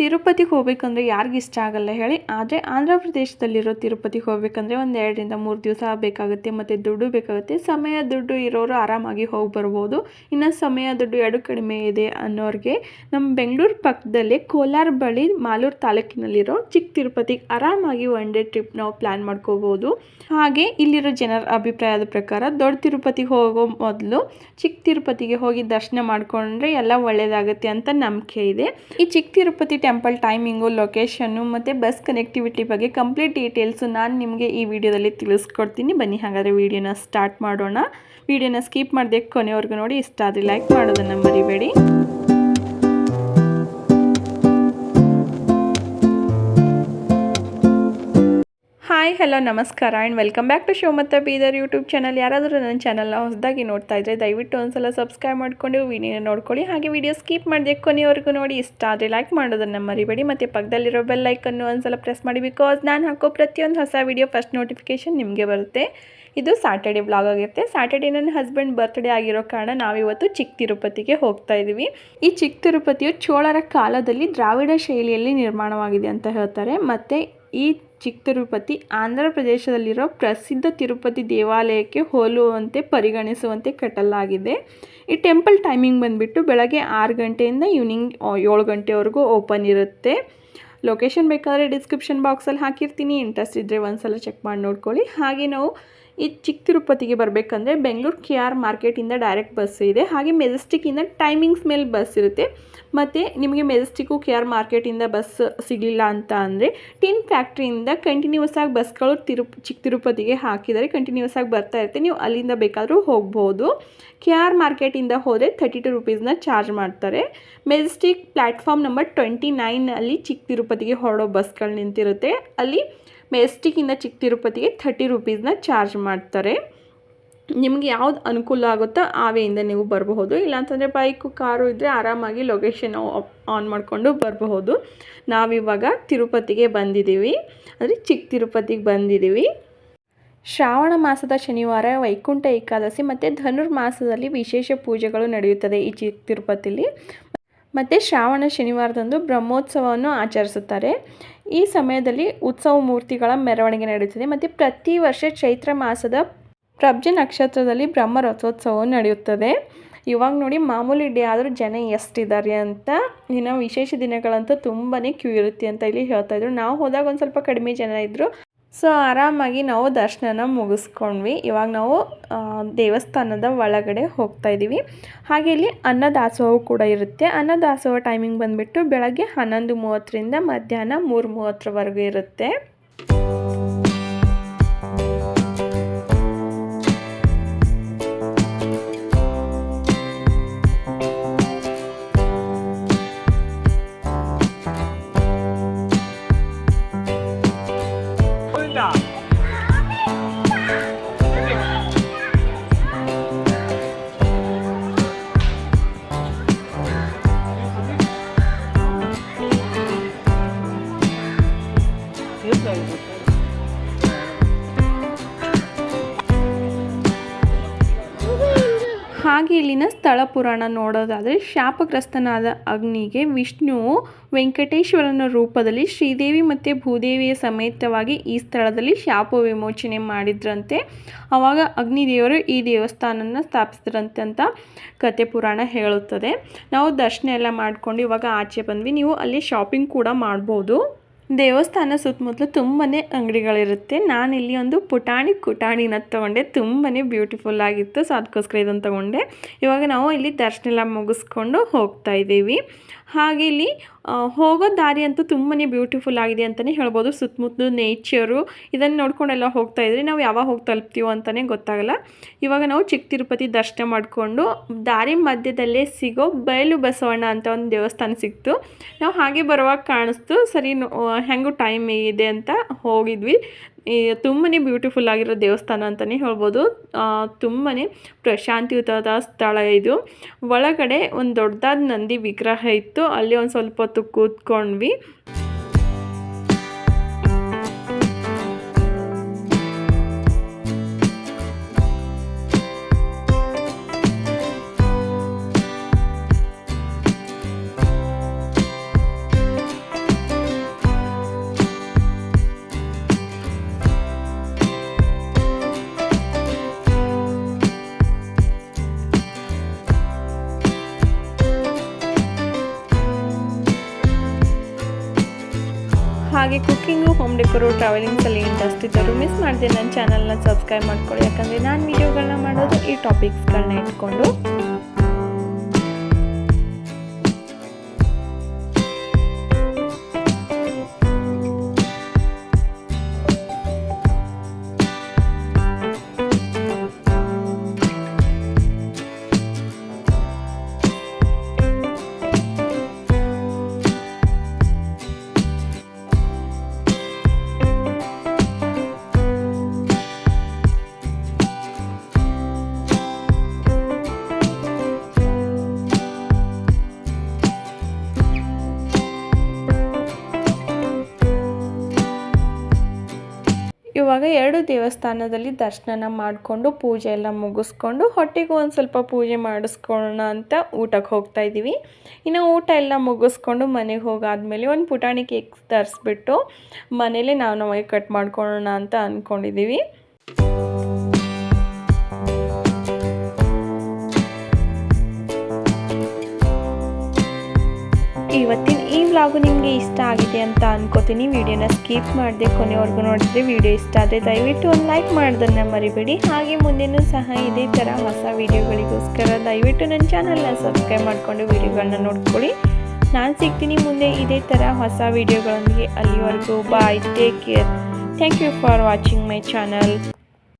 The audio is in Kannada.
ತಿರುಪತಿಗೆ ಹೋಗ್ಬೇಕಂದ್ರೆ ಯಾರಿಗೆ ಇಷ್ಟ ಆಗಲ್ಲ ಹೇಳಿ. ಆದರೆ ಆಂಧ್ರ ಪ್ರದೇಶದಲ್ಲಿರೋ ತಿರುಪತಿಗೆ ಹೋಗ್ಬೇಕಂದ್ರೆ ಒಂದು ಎರಡರಿಂದ ಮೂರು ದಿವಸ ಬೇಕಾಗುತ್ತೆ, ಮತ್ತು ದುಡ್ಡು ಬೇಕಾಗುತ್ತೆ. ಸಮಯ, ದುಡ್ಡು ಇರೋರು ಆರಾಮಾಗಿ ಹೋಗಿ ಬರ್ಬೋದು ಇನ್ನು ಸಮಯ, ದುಡ್ಡು ಎರಡು ಕಡಿಮೆ ಇದೆ ಅನ್ನೋರಿಗೆ ನಮ್ಮ ಬೆಂಗಳೂರು ಪಕ್ಕದಲ್ಲೇ ಕೋಲಾರ ಬಳಿ ಮಾಲೂರು ತಾಲೂಕಿನಲ್ಲಿರೋ ಚಿಕ್ಕ ತಿರುಪತಿಗೆ ಆರಾಮಾಗಿ ಒನ್ ಡೇ ಟ್ರಿಪ್ ನಾವು ಪ್ಲ್ಯಾನ್ ಮಾಡ್ಕೋಬೋದು. ಹಾಗೆ ಇಲ್ಲಿರೋ ಜನರ ಅಭಿಪ್ರಾಯದ ಪ್ರಕಾರ ದೊಡ್ಡ ತಿರುಪತಿಗೆ ಹೋಗೋ ಮೊದಲು ಚಿಕ್ಕ ತಿರುಪತಿಗೆ ಹೋಗಿ ದರ್ಶನ ಮಾಡಿಕೊಂಡ್ರೆ ಎಲ್ಲ ಒಳ್ಳೆಯದಾಗುತ್ತೆ ಅಂತ ನಂಬಿಕೆ ಇದೆ. ಈ ಚಿಕ್ಕ ತಿರುಪತಿ ಟೆಂಪಲ್ ಟೈಮಿಂಗು ಲೊಕೇಶನ್ನು ಮತ್ತು ಬಸ್ ಕನೆಕ್ಟಿವಿಟಿ ಬಗ್ಗೆ ಕಂಪ್ಲೀಟ್ ಡೀಟೇಲ್ಸು ನಾನು ನಿಮಗೆ ಈ ವಿಡಿಯೋದಲ್ಲಿ ತಿಳಿಸ್ಕೊಡ್ತೀನಿ. ಬನ್ನಿ, ಹಾಗಾದರೆ ವಿಡಿಯೋನ ಸ್ಟಾರ್ಟ್ ಮಾಡೋಣ. ವಿಡಿಯೋನ ಸ್ಕಿಪ್ ಮಾಡದೆ ಕೊನೆವರೆಗೂ ನೋಡಿ. ಇಷ್ಟ ಆದರೆ ಲೈಕ್ ಮಾಡೋದನ್ನು ಮರಿಬೇಡಿ. ಹಾಯ್, ಹಲೋ, ನಮಸ್ಕಾರ and welcome back to show ಮತ್ತು ಬೀದರ್ ಯೂಟ್ಯೂಬ್ ಚಾನಲ್ ಯಾರಾದರೂ ನನ್ನ ಚಾನಲ್ನ ಹೊಸದಾಗಿ ನೋಡ್ತಾ ಇದ್ದರೆ ದಯವಿಟ್ಟು ಒಂದ್ಸಲ ಸಬ್ಸ್ಕ್ರೈಬ್ ಮಾಡಿಕೊಂಡು ವೀಡಿಯೋ ನೋಡ್ಕೊಳ್ಳಿ. ಹಾಗೆ ವಿಡಿಯೋ ಸ್ಕಿಪ್ ಮಾಡಿದೆ ಕೊನೆಯವರೆಗೂ ನೋಡಿ. ಇಷ್ಟ ಆದರೆ ಲೈಕ್ ಮಾಡೋದನ್ನು ಮರಿಬೇಡಿ. ಮತ್ತು ಪಕ್ಕದಲ್ಲಿರೋ ಬೆಲ್ ಲೈಕನ್ನು ಒಂದ್ಸಲ ಪ್ರೆಸ್ ಮಾಡಿ. ಬಿಕಾಸ್ ನಾನು ಹಾಕೋ ಪ್ರತಿಯೊಂದು ಹೊಸ ವಿಡಿಯೋ ಫಸ್ಟ್ ನೋಟಿಫಿಕೇಷನ್ ನಿಮಗೆ ಬರುತ್ತೆ. ಇದು ಸ್ಯಾಟರ್ಡೆ ಬ್ಲಾಗ್ ಆಗಿರುತ್ತೆ. ಸ್ಯಾಟರ್ಡೆ ನನ್ನ ಹಸ್ಬೆಂಡ್ ಬರ್ತ್ಡೇ ಆಗಿರೋ ಕಾರಣ ನಾವಿವತ್ತು ಚಿಕ್ಕ ತಿರುಪತಿಗೆ ಹೋಗ್ತಾ ಇದ್ದೀವಿ ಈ ಚಿಕ್ಕ ತಿರುಪತಿಯು ಚೋಳರ ಕಾಲದಲ್ಲಿ ದ್ರಾವಿಡ ಶೈಲಿಯಲ್ಲಿ ನಿರ್ಮಾಣವಾಗಿದೆ ಅಂತ ಹೇಳ್ತಾರೆ. ಮತ್ತು ಈ ಚಿಕ್ಕ ತಿರುಪತಿ ಆಂಧ್ರ ಪ್ರದೇಶದಲ್ಲಿರೋ ಪ್ರಸಿದ್ಧ ತಿರುಪತಿ ದೇವಾಲಯಕ್ಕೆ ಹೋಲುವಂತೆ, ಪರಿಗಣಿಸುವಂತೆ ಕಟ್ಟಲಾಗಿದೆ. ಈ ಟೆಂಪಲ್ ಟೈಮಿಂಗ್ ಬಂದುಬಿಟ್ಟು ಬೆಳಗ್ಗೆ ಆರು ಗಂಟೆಯಿಂದ ಈವ್ನಿಂಗ್ ಏಳು ಗಂಟೆವರೆಗೂ ಓಪನ್ ಇರುತ್ತೆ. ಲೊಕೇಶನ್ ಬೇಕಾದರೆ ಡಿಸ್ಕ್ರಿಪ್ಷನ್ ಬಾಕ್ಸಲ್ಲಿ ಹಾಕಿರ್ತೀನಿ. ಇಂಟ್ರೆಸ್ಟ್ ಇದ್ದರೆ ಒಂದು ಸಲ ಚೆಕ್ ಮಾಡಿ ನೋಡ್ಕೊಳ್ಳಿ. ಹಾಗೆ ನಾವು ಈ ಚಿಕ್ಕ ತಿರುಪತಿಗೆ ಬರಬೇಕಂದ್ರೆ ಬೆಂಗಳೂರು ಕೆ ಆರ್ ಮಾರ್ಕೆಟಿಂದ ಡೈರೆಕ್ಟ್ ಬಸ್ ಇದೆ. ಹಾಗೆ ಮೆಜೆಸ್ಟಿಕ್ಕಿಂದ ಟೈಮಿಂಗ್ಸ್ ಮೇಲೆ ಬಸ್ ಇರುತ್ತೆ. ಮತ್ತು ನಿಮಗೆ ಮೆಜೆಸ್ಟಿಕ್ಕು ಕೆ ಆರ್ ಮಾರ್ಕೆಟಿಂದ ಬಸ್ ಸಿಗಲಿಲ್ಲ ಅಂತ ಅಂದರೆ ಟಿನ್ ಫ್ಯಾಕ್ಟ್ರಿಯಿಂದ ಕಂಟಿನ್ಯೂಸ್ ಆಗಿ ಬಸ್ಗಳು ತಿರು ಚಿಕ್ಕ ತಿರುಪತಿಗೆ ಹಾಕಿದರೆ ಕಂಟಿನ್ಯೂಸ್ ಆಗಿ ಬರ್ತಾ ಇರುತ್ತೆ. ನೀವು ಅಲ್ಲಿಂದ ಬೇಕಾದರೂ ಹೋಗ್ಬೋದು. ಕೆ ಆರ್ ಮಾರ್ಕೆಟಿಂದ ಹೋದರೆ ಥರ್ಟಿ ಟು ರುಪೀಸ್ನ ಚಾರ್ಜ್ ಮಾಡ್ತಾರೆ. ಮೆಜೆಸ್ಟಿಕ್ ಪ್ಲ್ಯಾಟ್ಫಾರ್ಮ್ ನಂಬರ್ ಟ್ವೆಂಟಿ ನೈನಲ್ಲಿ ಚಿಕ್ಕ ತಿರುಪತಿಗೆ ಹೊರಡೋ ಬಸ್ಗಳು ನಿಂತಿರುತ್ತೆ. ಅಲ್ಲಿ ಮೆಜೆಸ್ಟಿಕ್ಕಿಂದ ಚಿಕ್ಕ ತಿರುಪತಿಗೆ ಥರ್ಟಿ ರುಪೀಸ್ನ ಚಾರ್ಜ್ ಮಾಡ್ತಾರೆ. ನಿಮಗೆ ಯಾವ್ದು ಅನುಕೂಲ ಆಗುತ್ತೋ ಆವೆಯಿಂದ ವೇಯಿಂದ ನೀವು ಬರಬಹುದು. ಇಲ್ಲಾಂತಂದರೆ ಬೈಕು ಕಾರು ಇದ್ದರೆ ಆರಾಮಾಗಿ ಲೊಕೇಶನ್ ಆನ್ ಮಾಡಿಕೊಂಡು ಬರಬಹುದು. ನಾವಿವಾಗ ತಿರುಪತಿಗೆ ಬಂದಿದ್ದೀವಿ. ಅಂದರೆ ಚಿಕ್ಕ ತಿರುಪತಿಗೆ ಬಂದಿದ್ದೀವಿ. ಶ್ರಾವಣ ಮಾಸದ ಶನಿವಾರ, ವೈಕುಂಠ ಏಕಾದಶಿ ಮತ್ತು ಧನುರ್ಮಾಸದಲ್ಲಿ ವಿಶೇಷ ಪೂಜೆಗಳು ನಡೆಯುತ್ತದೆ ಈ ಚಿಕ್ಕ ತಿರುಪತಿಲಿ. ಮತ್ತು ಶ್ರಾವಣ ಶನಿವಾರದಂದು ಬ್ರಹ್ಮೋತ್ಸವವನ್ನು ಆಚರಿಸುತ್ತಾರೆ. ಈ ಸಮಯದಲ್ಲಿ ಉತ್ಸವ ಮೂರ್ತಿಗಳ ಮೆರವಣಿಗೆ ನಡೆಯುತ್ತದೆ. ಮತ್ತು ಪ್ರತಿ ವರ್ಷ ಚೈತ್ರ ಮಾಸದ ಪ್ರಬ್ಜ ನಕ್ಷತ್ರದಲ್ಲಿ ಬ್ರಹ್ಮ ರಥೋತ್ಸವವು ನಡೆಯುತ್ತದೆ. ಇವಾಗ ನೋಡಿ ಮಾಮೂಲಿ ಡೇ ಆದರೂ ಜನ ಎಷ್ಟಿದ್ದಾರೆ ಅಂತ, ಇನ್ನು ವಿಶೇಷ ದಿನಗಳಂತೂ ತುಂಬಾ ಕ್ಯೂ ಇರುತ್ತೆ ಅಂತ ಇಲ್ಲಿ ಹೇಳ್ತಾ ಇದ್ರು. ನಾವು ಹೋದಾಗ ಒಂದು ಸ್ವಲ್ಪ ಕಡಿಮೆ ಜನ ಇದ್ದರು ಸೊ ಆರಾಮಾಗಿ ನಾವು ದರ್ಶನನ ಮುಗಿಸ್ಕೊಂಡ್ವಿ. ಇವಾಗ ನಾವು ದೇವಸ್ಥಾನದ ಒಳಗಡೆ ಹೋಗ್ತಾ ಇದ್ದೀವಿ ಹಾಗೆ ಇಲ್ಲಿ ಅನ್ನದಾಸೋಹ ಕೂಡ ಇರುತ್ತೆ. ಅನ್ನದಾಸೋಹ ಟೈಮಿಂಗ್ ಬಂದುಬಿಟ್ಟು ಬೆಳಗ್ಗೆ ಹನ್ನೊಂದು ಮೂವತ್ತರಿಂದ ಮಧ್ಯಾಹ್ನ ಮೂರು ಮೂವತ್ತರವರೆಗೂ ಇರುತ್ತೆ. ಹಾಗೆ ಇಲ್ಲಿನ ಸ್ಥಳ ಪುರಾಣ ನೋಡೋದಾದರೆ ಶಾಪಗ್ರಸ್ತನಾದ ಅಗ್ನಿಗೆ ವಿಷ್ಣುವು ವೆಂಕಟೇಶ್ವರನ ರೂಪದಲ್ಲಿ ಶ್ರೀದೇವಿ ಮತ್ತು ಭೂದೇವಿಯ ಸಮೇತವಾಗಿ ಈ ಸ್ಥಳದಲ್ಲಿ ಶಾಪ ವಿಮೋಚನೆ ಮಾಡಿದ್ರಂತೆ. ಆವಾಗ ಅಗ್ನಿದೇವರು ಈ ದೇವಸ್ಥಾನನ ಸ್ಥಾಪಿಸಿದ್ರಂತೆ ಅಂತ ಕತೆ ಪುರಾಣ ಹೇಳುತ್ತದೆ. ನಾವು ದರ್ಶನ ಎಲ್ಲ ಮಾಡ್ಕೊಂಡು ಇವಾಗ ಆಚೆ ಬಂದ್ವಿ. ನೀವು ಅಲ್ಲಿ ಶಾಪಿಂಗ್ ಕೂಡ ಮಾಡ್ಬೋದು. ದೇವಸ್ಥಾನ ಸುತ್ತಮುತ್ತಲು ತುಂಬಾ ಅಂಗಡಿಗಳಿರುತ್ತೆ. ನಾನಿಲ್ಲಿ ಒಂದು ಪುಟಾಣಿ ಕುಟಾಣಿನ ತೊಗೊಂಡೆ. ತುಂಬಾ ಬ್ಯೂಟಿಫುಲ್ ಆಗಿತ್ತು. ಸೊ ಅದಕ್ಕೋಸ್ಕರ ಇದನ್ನು ತೊಗೊಂಡೆ. ಇವಾಗ ನಾವು ಇಲ್ಲಿ ದರ್ಶನ ಎಲ್ಲ ಮುಗಿಸ್ಕೊಂಡು ಹೋಗ್ತಾ ಇದ್ದೀವಿ. ಹಾಗೆ ಇಲ್ಲಿ ಹೋಗೋ ದಾರಿ ಅಂತೂ ತುಂಬಾ ಬ್ಯೂಟಿಫುಲ್ ಆಗಿದೆ ಅಂತಲೇ ಹೇಳ್ಬೋದು. ಸುತ್ತಮುತ್ತಲು ನೇಚರು ಇದನ್ನು ನೋಡ್ಕೊಂಡೆಲ್ಲ ಹೋಗ್ತಾ ಇದ್ರೆ ನಾವು ಯಾವಾಗ ಹೋಗಿ ತಲುಪ್ತೀವೋ ಅಂತಲೇ ಗೊತ್ತಾಗಲ್ಲ. ಇವಾಗ ನಾವು ಚಿಕ್ಕ ತಿರುಪತಿ ದರ್ಶನ ಮಾಡಿಕೊಂಡು ದಾರಿ ಮಧ್ಯದಲ್ಲೇ ಸಿಗೋ ಬಯಲು ಬಸವಣ್ಣ ಅಂತ ಒಂದು ದೇವಸ್ಥಾನ ಸಿಕ್ತು. ನಾವು ಹಾಗೆ ಬರುವಾಗ ಕಾಣಿಸ್ತು, ಸರಿ ಹೆಂಗೂ ಟೈಮ್ ಇದೆ ಅಂತ ಹೋಗಿದ್ವಿ. ತುಂಬಾ ಬ್ಯೂಟಿಫುಲ್ ಆಗಿರೋ ದೇವಸ್ಥಾನ ಅಂತಲೇ ಹೇಳ್ಬೋದು. ತುಂಬಾ ಪ್ರಶಾಂತಿಯುತವಾದ ಸ್ಥಳ ಇದು. ಒಳಗಡೆ ಒಂದು ದೊಡ್ಡದಾದ ನಂದಿ ವಿಗ್ರಹ ಇತ್ತು. ಅಲ್ಲಿ ಒಂದು ಸ್ವಲ್ಪ ಹೊತ್ತು ಕೂತ್ಕೊಂಡ್ವಿ. ಹಾಗೆ ಕುಕ್ಕಿಂಗು ಹೋಮ್ ಡೆಕೋರು ಟ್ರಾವೆಲಿಂಗ್ಸಲ್ಲಿ ಇಂಟ್ರೆಸ್ಟ್ ಇದ್ದರು ಮಿಸ್ ಮಾಡಿದೆ, ನನ್ನ ಚಾನಲ್ನ ಸಬ್ಸ್ಕ್ರೈಬ್ ಮಾಡ್ಕೊಳ್ಳಿ. ಯಾಕಂದರೆ ನಾನು ವೀಡಿಯೋಗಳನ್ನ ಮಾಡೋದು ಈ ಟಾಪಿಕ್ಸ್ಗಳನ್ನ ಇಟ್ಕೊಂಡು. ಇವಾಗ ಎರಡು ದೇವಸ್ಥಾನದಲ್ಲಿ ದರ್ಶನ ಮಾಡಿಕೊಂಡು ಪೂಜೆ ಎಲ್ಲ ಮುಗಿಸ್ಕೊಂಡು ಹೊಟ್ಟೆಗೂ ಒಂದು ಸ್ವಲ್ಪ ಪೂಜೆ ಮಾಡಿಸ್ಕೊಳ್ಳೋಣ ಅಂತ ಊಟಕ್ಕೆ ಹೋಗ್ತಾ ಇದ್ದೀವಿ. ಇನ್ನು ಊಟ ಎಲ್ಲ ಮುಗಿಸ್ಕೊಂಡು ಮನೆಗೆ ಹೋಗಾದ್ಮೇಲೆ ಒಂದು ಪುಟಾಣಿ ಕೇಕ್ ತರಿಸ್ಬಿಟ್ಟು ಮನೇಲಿ ನಾವು ನಮಗೆ ಕಟ್ ಮಾಡ್ಕೊಳ್ಳೋಣ ಅಂತ ಅಂದ್ಕೊಂಡಿದ್ದೀವಿ ವ್ಲಾಗು ನಿಮಗೆ ಇಷ್ಟ ಆಗಿದೆ ಅಂತ ಅನ್ಕೋತೀನಿ. ವಿಡಿಯೋನ ಸ್ಕಿಪ್ ಮಾಡದೆ ಕೊನೆವರೆಗೂ ನೋಡಿದ್ರೆ ವಿಡಿಯೋ ಇಷ್ಟ ಆದರೆ ದಯವಿಟ್ಟು ಒಂದು ಲೈಕ್ ಮಾಡೋದನ್ನು ಮರಿಬೇಡಿ. ಹಾಗೆ ಮುಂದೆನೂ ಸಹ ಇದೇ ಥರ ಹೊಸ ವಿಡಿಯೋಗಳಿಗೋಸ್ಕರ ದಯವಿಟ್ಟು ನನ್ನ ಚಾನಲ್ನ ಸಬ್ಸ್ಕ್ರೈಬ್ ಮಾಡಿಕೊಂಡು ವಿಡಿಯೋಗಳನ್ನ ನೋಡ್ಕೊಳ್ಳಿ. ನಾನು ಸಿಗ್ತೀನಿ ಮುಂದೆ ಇದೇ ಥರ ಹೊಸ ವಿಡಿಯೋಗಳೊಂದಿಗೆ ಅಲ್ಲಿವರೆಗೂ. Bye take care thank you for watching my channel